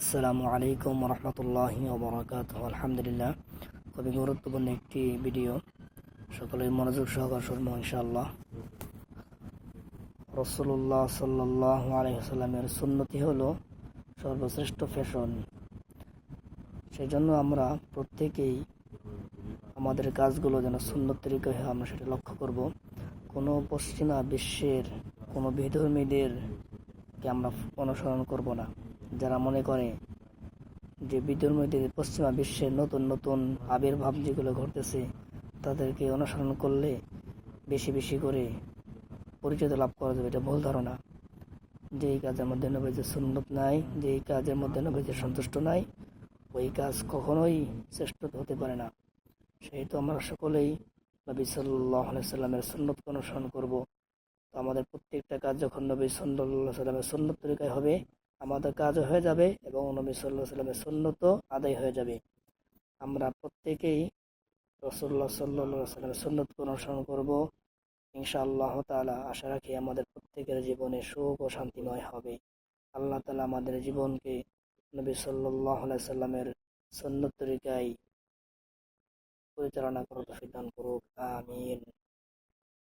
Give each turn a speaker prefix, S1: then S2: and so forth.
S1: আসসালামু আলাইকুম রহমতুল্লাহ ওবরাকাত আলহামদুলিল্লাহ, খুবই গুরুত্বপূর্ণ একটি ভিডিও। সকলের মনোযোগ সহকার শুনব ইনশাআল্লাহ। রসুল্লাহ সাল্লাহ আলহিহাল্লামের সুন্নতি হলো সর্বশ্রেষ্ঠ ফ্যাশন। সেই জন্য আমরা প্রত্যেকেই আমাদের কাজগুলো যেন সুন্নত তরিকায় হয়, আমরা সেটা লক্ষ্য করব। কোনো পশ্চিমা বিশ্বের কোনো বিধর্মীদেরকে আমরা অনুসরণ করব না। যারা মনে করে যে বিধর্মীদের পশ্চিমা বিশ্বের নতুন নতুন আবির্ভাব যেগুলো ঘটতেছে, তাদেরকে অনুসরণ করলে বেশি বেশি করে পরিচিত লাভ করা যাবে। এটা ভুল ধারণা। যেই কাজের মধ্যে নবীদের সুন্নত নাই, যেই কাজের মধ্যে নবীদের সন্তুষ্ট নাই, ওই কাজ কখনোই শ্রেষ্ঠ হতে পারে না। সেহেতু আমরা সকলেই নবী সাল্লাহ সাল্লামের সুন্নতকে অনুসরণ করব। তো আমাদের প্রত্যেকটা কাজ যখন নবী সাল্লাহ সাল্লামের সুন্নত তরিকায় হবে আমাদের কাজ হয়ে যাবে এবং নবী সাল্লাহ সাল্লামের সুন্নত আদায় হয়ে যাবে। আমরা প্রত্যেকেই রসুল্লাহ সাল্লাহ সাল্লামের সুন্নতকে অনুসরণ করব। ইনশাআল্লাহ তালা আশা রাখি আমাদের প্রত্যেকের জীবনে সুখ ও শান্তিময় হবে। আল্লাহ তালা আমাদের জীবনকে নবী সাল্লাহ সাল্লামের সন্ন্যত তরিকায় পরিচালনা করতে সিদ্ধান্ত করুক। আমিন।